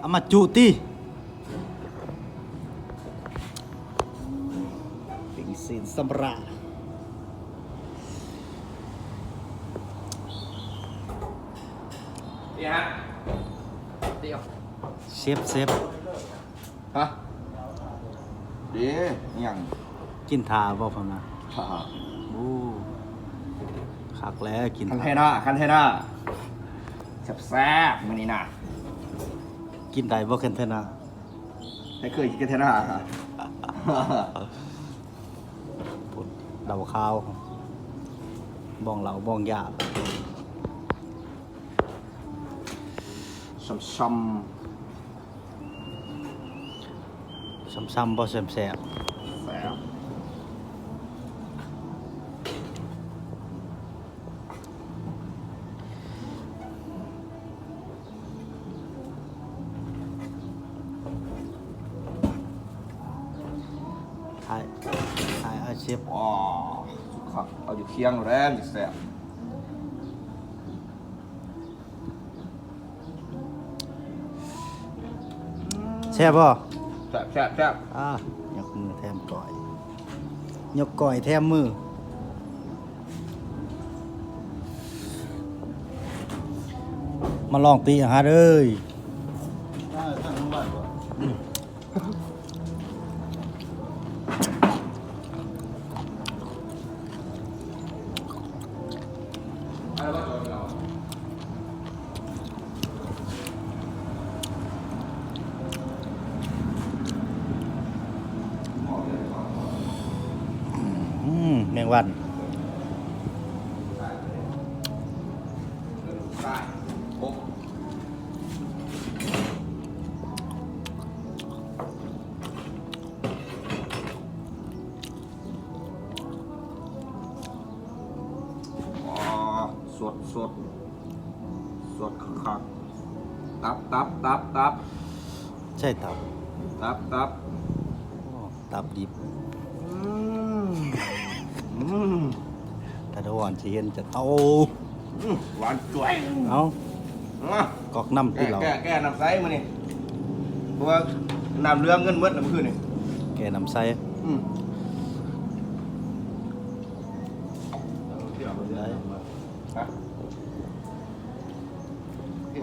เอามาจุติเป็นสินสำราญนี่ฮะเดียวเชฟเชฟฮะเดี๋ยวยังกินทาบ่พอนะฮ่าโอ้คักแล้วกินคันทาเทน่าคันเทน่าแซ่บๆมื้อนี้น่ะ กินได้บ่เคนเทนาให้เคยกินกันเทน่าค่ะพุ่นเดาข้าวบ้องเหลาบ้องยาช้ำซ้ำๆบ่แซ่บๆแซ่บ ๆทายทายอาเชฟว้าสุดครับเอาอยู่เคียงแรงอยู่แซ่บแซ่บบ่แซ่บแซ่บแซ่บอ่ายกมือแทมก่อย ยกก่อยแทมมือมาลองตีอาหารเอ้ย แมงวันได้โอ้อ๋อสดสดสดคักๆตับตับตับตับใช่ตับ ตับตับโอ้ตับดิบอืมอืม ถ้าตะวันจะเห็นจะโตอืมหวานจ่วยเอามากอกน้ำแก้ที่เราแก้แก้น้ำใสมานี่เพราะว่าน้ำเรื่องเงินเมื่อน้ำคืนนี่แกน้ำใสอืมได้ฮะแก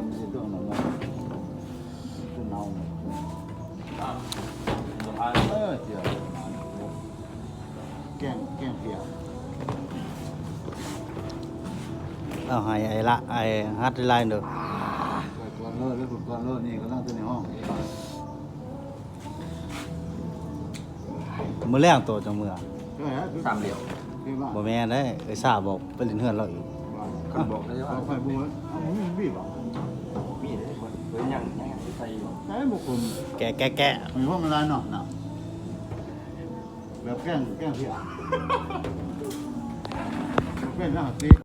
เอาให้ไอ้ละไอ้ฮัดไลน์เด้อก่อนเลิศแล้วผมก่อนเลิศนี่ก็นั่งตัวในห้องมื้อแรงตัวจังมื้อก็ฮะสามเหลี่ยมที่บ้านบ่แม่นได้ไอ้ซาบอกไปเล่นเฮือนเราอีกคันบอกได้ว่าเอาไฟบัวเอาหมูบีบอะมีได้คนเฮ้ยยังยังใส่อยู่ใช้บุกคนแกะแกะแกะมีห้องมันลายหน่อหนาแบบแกงแกงเปียกเป็นหน้าตี